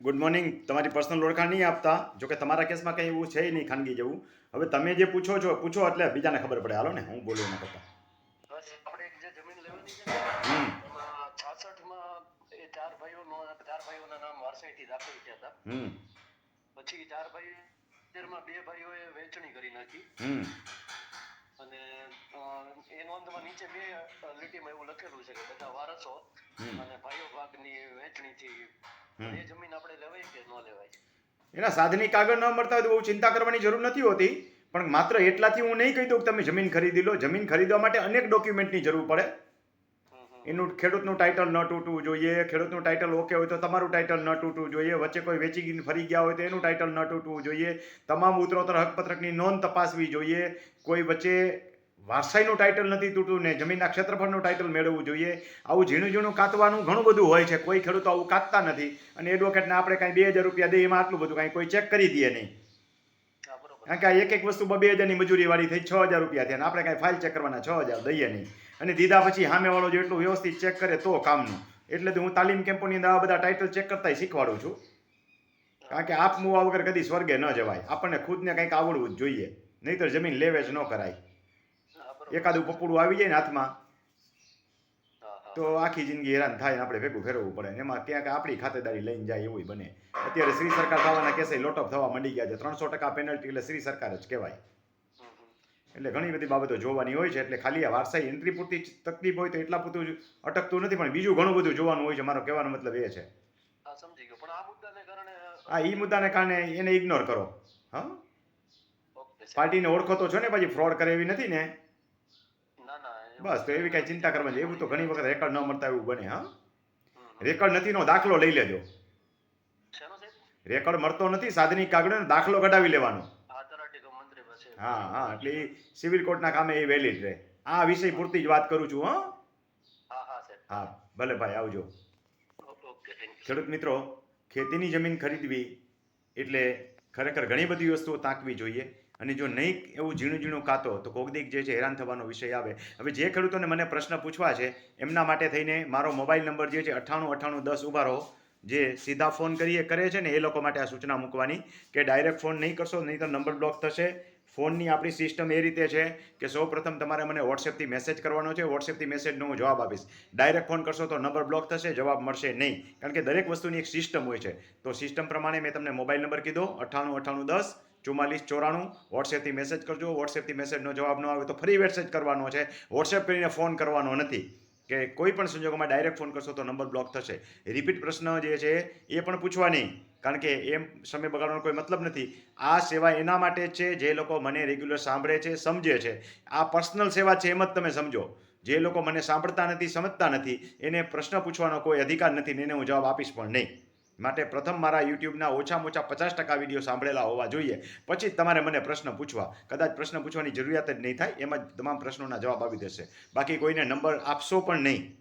Good morning તમારી personal ઓળખાણ નહીં આપતા. જો કે તમારા કેસમાં કંઈ એવું છે નહીં ખાનગી જેવું. હવે તમે જે પૂછો છો પૂછો એટલે બીજાને ખબર પડે. હાલો ને હું બોલું એના કરતાં. પછી ચાર ભાઈ તેરમાં બે ભાઈઓએ વેચણી કરી નાખી. અને એ નોંધમાં નીચે બે લીટીમાં એવું લખેલું છે કે બધા વારસો અને ભાઈઓ ભાગની વહેંચણીથી હમ. એ જમીન આપણે લેવાય કે ન લેવાય એના સાધની કાગળ ન મળતા હોય તો બહુ ચિંતા કરવાની જરૂર નથી હોતી. પણ માત્ર એટલાથી હું નહીં કહી દઉં કે તમે જમીન ખરીદી લો. જમીન ખરીદવા માટે અનેક ડોક્યુમેન્ટની જરૂર પડે. એનું ખેડૂતનું ટાઇટલ ન તૂટવું જોઈએ. ખેડૂતનું ટાઇટલ ઓકે હોય તો તમારું ટાઇટલ ન તૂટવું જોઈએ. વચ્ચે કોઈ વેચી ગઈને ફરી ગયા હોય તો એનું ટાઇટલ ન તૂટવું જોઈએ. તમામ ઉત્તરોત્તર હકપત્રકની નોંધ તપાસવી જોઈએ. કોઈ વચ્ચે વારસાઈનું ટાઇટલ નથી તૂટવું ને જમીનના ક્ષેત્રફળનું ટાઇટલ મેળવવું જોઈએ. આવું ઝીણું ઝીણું કાતવાનું ઘણું બધું હોય છે. કોઈ ખેડૂતો આવું કાતતા નથી. અને એડવોકેટને આપણે કાંઈ બે હજાર રૂપિયા દઈએ એમાં આટલું બધું કાંઈ કોઈ ચેક કરી દે નહીં. કારણ કે આ એક એક વસ્તુ બે હજારની મજૂરી વાળી થઈ છ હજાર રૂપિયા થયા અને આપણે કાંઈ ફાઇલ ચેક કરવાના છ હજાર દઈએ નહીં. અને દીધા પછી સામેવાળો જો એટલું વ્યવસ્થિત ચેક કરે તો કામનું. એટલે તો હું તાલીમ કેમ્પોની અંદર આ બધા ટાઇટલ ચેક કરતા શીખવાડું છું. કારણ કે આપ મુવા વગર કદી સ્વર્ગે ન જવાય. આપણને ખુદને કંઈક આવડવું જ જોઈએ. નહીંતર જમીન લેવે જ ન કરાય. એકાદું પપુડું આવી જાય ને હાથમાં તો આખી જિંદગી હેરાન થાય આપણે ભેગું ફેરવવું પડે ને એમાં કે આપણી ખાતેદારી લઈને જાય એવું બને. અત્યારે શ્રી સરકાર થવાના કેસે લોટઅપ થવા માંડી ગયા છે. ત્રણસો ટકા પેનલ્ટી એટલે શ્રી સરકાર જ કહેવાય. એટલે ઘણી બધી બાબતો જોવાની હોય છે એટલે ખાલી આ વારસાઈ એન્ટ્રી પૂરતી તકલીફ હોય તો એટલા પૂરતું અટકતું નથી પણ બીજું ઘણું બધું જોવાનું હોય છે મારો કહેવાનો મતલબ એ છે. હા એ મુદ્દાને કારણે એને ઇગ્નોર કરો. હા? પાર્ટીને ઓળખો તો છો ને પછી ફ્રોડ કરે એવી નથી ને? બસ તો એવી કાંઈ ચિંતા કરવાની એવું તો ઘણી વખત રેકોર્ડ ન મળતા એવું બને હા. રેકોર્ડ નથી નો નથીનો દાખલો લઈ લેજો. રેકોર્ડ મળતો નથી સાધની કાગળ દાખલો કઢાવી લેવાનો. હા હા એટલે સિવિલ કોર્ટના કામે એ વેલિડ રહે. આ વિષય પૂરતી જ વાત કરું છું હા. હા હા ભલે ભાઈ આવજો. ખેડૂત મિત્રો ખેતીની જમીન ખરીદવી એટલે ખરેખર ઘણી બધી વસ્તુઓ તાકવી જોઈએ. અને જો નહીં એવું ઝીણું ઝીણું કાતો તો કોગદીક જે છે હેરાન થવાનો વિષય આવે. હવે જે ખેડૂતોને મને પ્રશ્ન પૂછવા છે, એમના માટે થઈને મારો મોબાઈલ નંબર જે છે અઠ્ઠાણું અઠ્ઠાણું દસ ઊભા રહો. જે સીધા ફોન કરીએ, કરે છે ને એ લોકો માટે આ સૂચના મૂકવાની કે ડાયરેક્ટ ફોન નહીં કરશો, નહીં તો નંબર બ્લોક થશે. ફોનની આપણી સિસ્ટમ એ રીતે છે કે સૌ પ્રથમ તમારે મને વોટ્સએપથી મેસેજ કરવાનો છે, વોટ્સએપથી મેસેજનો હું જવાબ આપીશ. ડાયરેક્ટ ફોન કરશો તો નંબર બ્લોક થશે, જવાબ મળશે નહીં. કારણ કે દરેક વસ્તુની એક સિસ્ટમ હોય છે. તો સિસ્ટમ પ્રમાણે મેં તમને મોબાઈલ નંબર કીધો, અઠ્ઠાણું અઠ્ઠાણું દસ ચુમ્માલીસ ચોરાણું વોટ્સએપથી મેસેજ કરજો. વોટ્સએપથી મેસેજનો જવાબ ન આવે તો ફરી મેસેજ કરવાનો છે. વોટ્સએપ કરીને ફોન કરવાનો નથી. કે કોઈ પણ સંજોગોમાં ડાયરેક્ટ ફોન કરશો તો નંબર બ્લોક થશે. રિપીટ પ્રશ્ન જે છે એ પણ પૂછવા નહીં કારણ કે એમ સમય બગાડવાનો કોઈ મતલબ નથી. આ સેવા એના માટે છે, જે લોકો મને રેગ્યુલર સાંભળે છે, સમજે છે. આ પર્સનલ સેવા છે એમ જ તમે સમજો. જે લોકો મને સાંભળતા નથી, સમજતા નથી, એને પ્રશ્ન પૂછવાનો કોઈ અધિકાર નથી ને એને હું જવાબ આપીશ પણ નહીં. માટે પ્રથમ મારા યુટ્યુબના ઓછામાં ઓછા પચાસ ટકા વીડિયો સાંભળેલા હોવા જોઈએ. પછી તમારે મને પ્રશ્ન પૂછવા. કદાચ પ્રશ્ન પૂછવાની જરૂરિયાત જ નહીં થાય, એમાં જ તમામ પ્રશ્નોના જવાબ આવી જશે. બાકી કોઈને નંબર આપશો પણ નહીં.